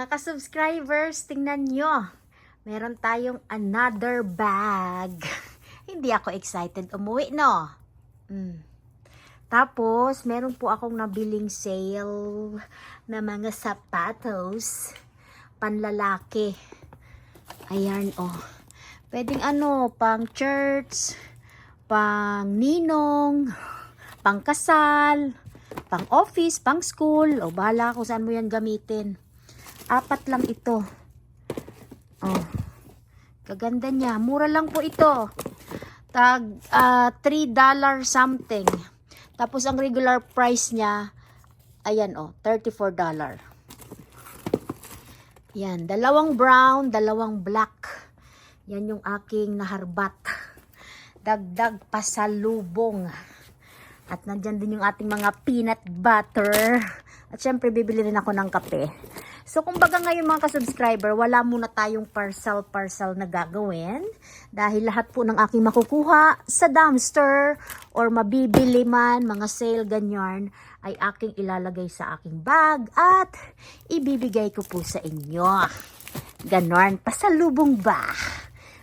Mga ka-subscribers, tingnan nyo. Meron tayong another bag. Hindi ako excited umuwi, no? Mm. Tapos, meron po akong nabiling sale na mga sapatos panlalaki. Ayan, oh. Pwedeng ano, pang church, pang ninong, pang kasal, pang office, pang school, o bahala kung saan mo yan gamitin. Apat lang ito. Oh. Kaganda niya. Mura lang po ito. Tag ah, $3 something. Tapos ang regular price niya ayan oh, $34. Yan, dalawang brown, dalawang black. Yan yung aking naharbat. Dagdag pasalubong. At nandyan din yung ating mga peanut butter. At syempre, bibili rin ako ng kape. So, kumbaga ngayon mga ka-subscriber, wala muna tayong parcel-parcel na gagawin. Dahil lahat po ng aking makukuha sa dumpster or mabibili man, mga sale, ganyan, ay aking ilalagay sa aking bag at ibibigay ko po sa inyo. Ganon, pasalubong ba?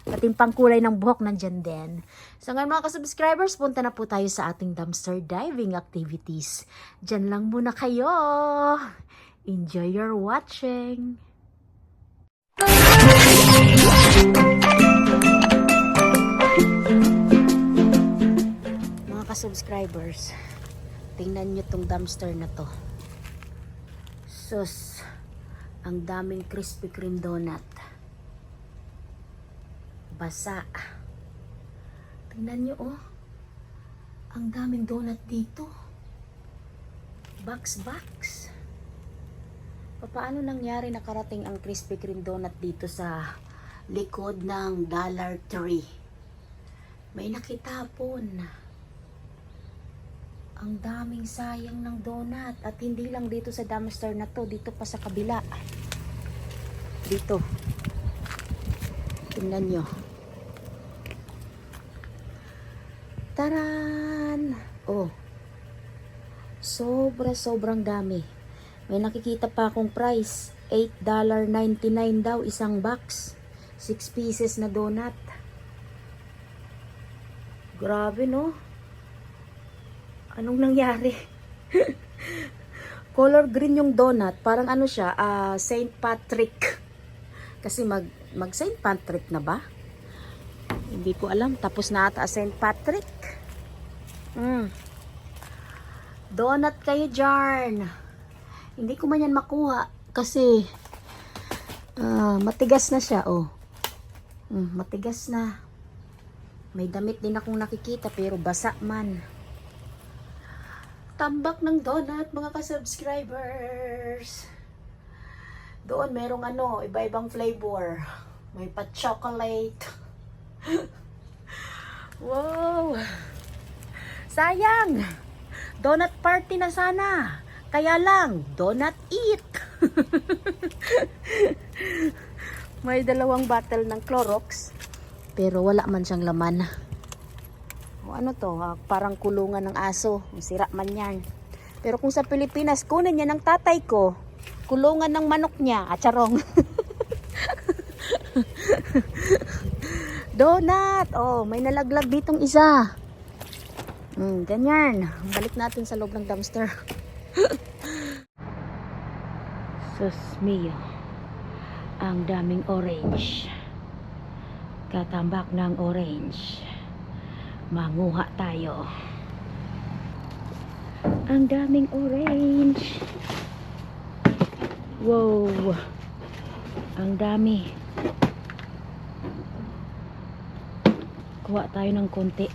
Pating pangkulay ng buhok nandyan din. So ngayon mga ka-subscribers, punta na po tayo sa ating dumpster diving activities. Diyan lang muna kayo. Enjoy your watching. Mga ka-subscribers, tingnan nyo tong dumpster na to. Sus, ang daming Krispy Kreme donut basa. Tingnan nyo, oh. Ang daming donut dito. Box, box. Paano nangyari nakarating ang Krispy Kreme donut dito sa likod ng Dollar Tree? May nakitapon. Ang daming sayang ng donut. At hindi lang dito sa dumpster na to. Dito pa sa kabila. Dito. Tingnan nyo. Taran! Oh. Sobra sobrang dami. May nakikita pa akong price. $8.99 daw isang box. 6 pieces na donut. Grabe no? Anong nangyari? Color green yung donut. Parang ano siya, ah, St. Patrick. Kasi mag, mag St. Patrick na ba? Hindi ko alam. Tapos na ata St. Patrick. Mm. Donut kayo dyan. Hindi ko man yan makuha. Kasi ah, matigas na siya. Oh. Mm, matigas na. May damit din akong nakikita pero basa man. Tambak ng donut mga ka-subscribers. Doon merong ano, iba-ibang flavor. May pa-chocolate. wow! Sayang! Donut party na sana. Kaya lang, donut eat. May dalawang bottle ng Clorox. Pero wala man siyang laman. O ano to, ah, parang kulungan ng aso. Sira man yan. Pero kung sa Pilipinas, kunin niya ng tatay ko. Kulungan ng manok niya. Acharong. Donut! Oh, may nalaglag ditong isa. Mm, ganyan. Balik natin sa loob ng dumpster. Sus. Ang daming orange. Katambak ng orange. Manguha tayo. Ang daming orange. Wow. Ang dami. Kuha tayo ng konti.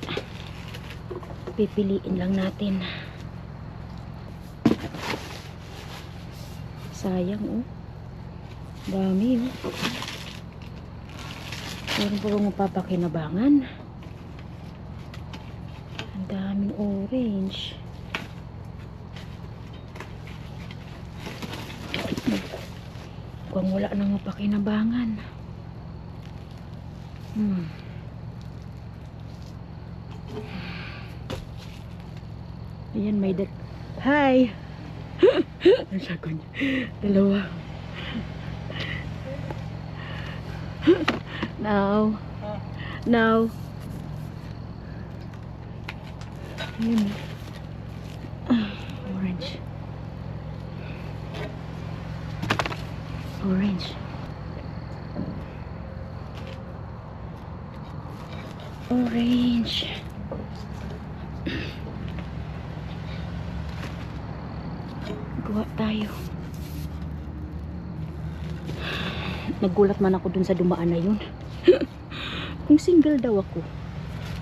Pipiliin lang natin. Sayang oh. Dami oh. Meron pa bang mapapakinabangan? Ang daming orange. Kung wala nang mapakinabangan. Hmm. Ayan, may dal... Hi! Ang sako niya. Dalawa. Now. Now. Orange. Orange. Orange. Tayo. Nagulat man ako dun sa dumaan na yun. Kung single daw ako.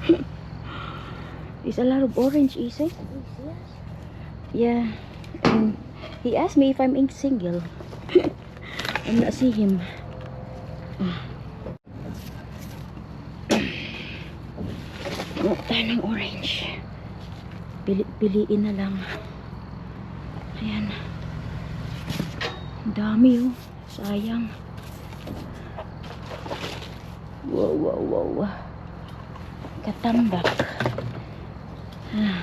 Is a lot of orange, is it? Yeah. And he asked me if I'm in single. I'm not see him. Ano tayo ng orange? Pili piliin na lang. Ayan. Dami oh. Sayang. Wow, wow, wow, wow. Katambak. Ah.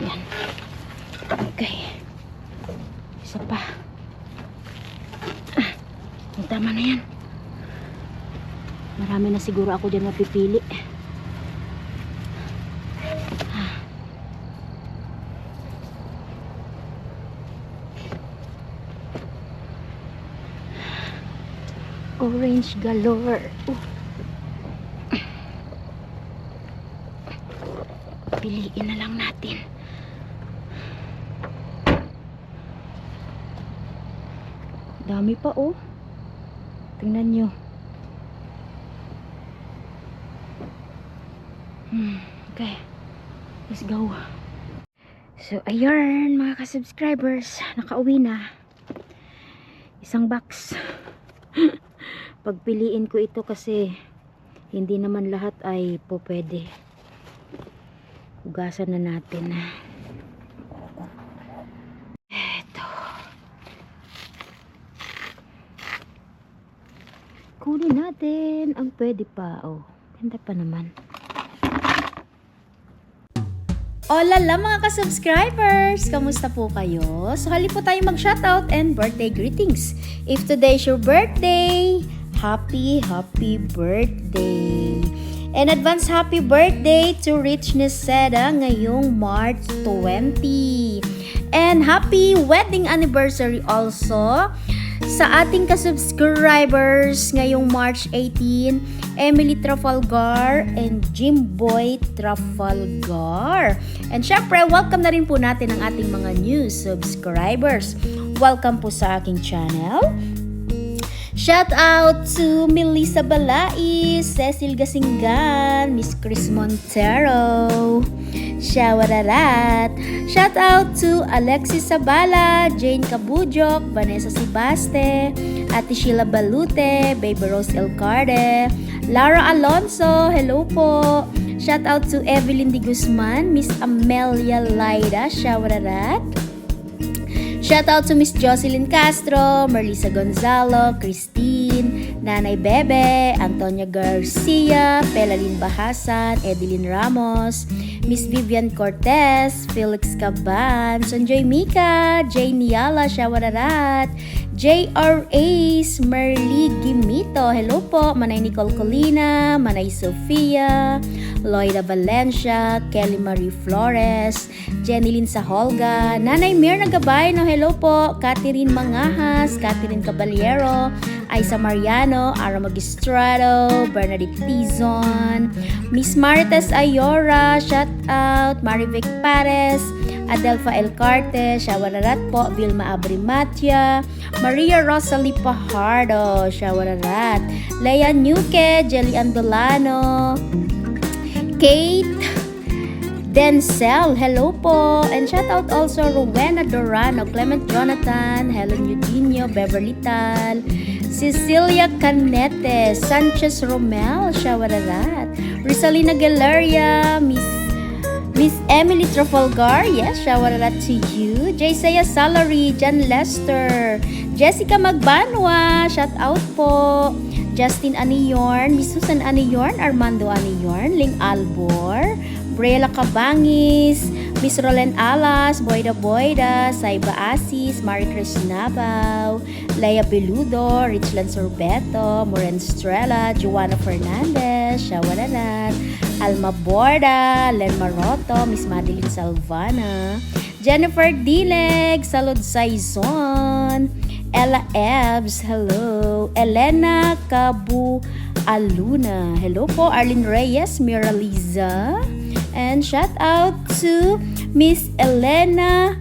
Yan. Okay. Isa pa. Tama na yan. Marami na siguro ako dyan mapipili. Orange galore. Uh. Piliin na lang natin. Dami pa oh. Tingnan nyo. Hmm, okay. Let's go. So, ayun mga ka-subscribers. Nakauwi na. Isang box. Pagpiliin ko ito kasi hindi naman lahat ay po pwede. Hugasan na natin. Eto. Kunin natin ang pwede pa. Oh, ganda pa naman. Olala mga ka-subscribers! Kamusta po kayo? So hali po tayo mag-shoutout and birthday greetings. If today's your birthday, happy, happy birthday! And advance happy birthday to Rich Neseda ngayong March 20. And happy wedding anniversary also sa ating ka-subscribers ngayong March 18, Emily Trafalgar and Jimboy Trafalgar. And syempre, welcome na rin po natin ang ating mga new subscribers. Welcome po sa aking channel. Shout out to Melissa Balais, Cecil Gasingan, Miss Chris Montero, Shawararat. Shout out to Alexis Sabala, Jane Kabujok, Vanessa Sibaste, Ate Sheila Balute, Baby Rose Elcarde, Lara Alonso, hello po. Shout out to Evelyn Di Guzman, Miss Amelia Laida, Shawararat. Shout out to Miss Jocelyn Castro, Merlisa Gonzalo, Christine, Nanay Bebe, Antonia Garcia, Pelalyn Bahasan, Edeline Ramos, Miss Vivian Cortez, Felix Caban, Sanjoy Mika, Jay Niala, Shawararat, J.R. Ace, Merly Gimito, hello po, Manay Nicole Colina, Manay Sofia, Loida Valencia, Kelly Marie Flores, Jenilyn Saholga, Nanay Mirna Gabay, no hello po, Catherine Mangahas, Catherine Caballero, Aiza Mariano, Ara Magistrado, Bernadette Tizon, Miss Marites Ayora, shout out, Marivic Pares, Adelfa Elcarte, Shawararat po, Vilma Abrimatia, Maria Rosalie Pajardo, Shawararat, Leia Nuque, Jelly Andolano, Kate Denzel, hello po. And shout out also Rowena Dorano, Clement Jonathan, Helen Eugenio, Beverly Tal, Cecilia Canete, Sanchez Romel, Shawararat, Risalina Galeria, Miss Miss Emily Trafalgar, yes, shawararat to you. Jaysaya Salary, John Lester, Jessica Magbanwa, shout out po. Justin Aniyorn, Miss Susan Aniyorn, Armando Aniyorn, Ling Albor, Brela Cabangis, Miss Roland Alas, Boyda Boyda, Saiba Asis, Marie Chris Nabaw, Leia Peludo, Richland Sorbeto, Moren Estrella, Joanna Fernandez, Shawalanat, Alma Borda, Len Maroto, Miss Madeline Salvana, Jennifer Dileg, Salud Saizon, Ella Ebbs, hello. Elena Cabu Aluna, hello po. Arlene Reyes, Miraliza. And shout out to Miss Elena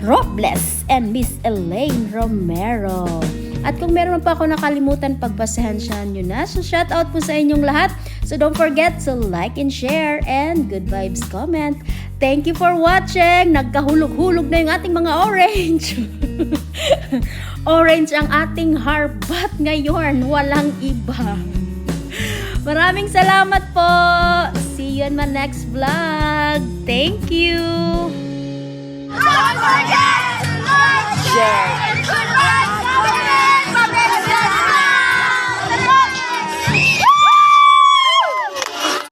Robles and Miss Elaine Romero. At kung meron pa ako nakalimutan, pagpasensyahan nyo na. So, shout out po sa inyong lahat. So, don't forget to like and share and good vibes comment. Thank you for watching. Nagkahulog-hulog na yung ating mga orange. orange ang ating harbat ngayon. Walang iba. Maraming salamat po. see you in my next vlog. Thank you. Don't forget to like, share, and subscribe.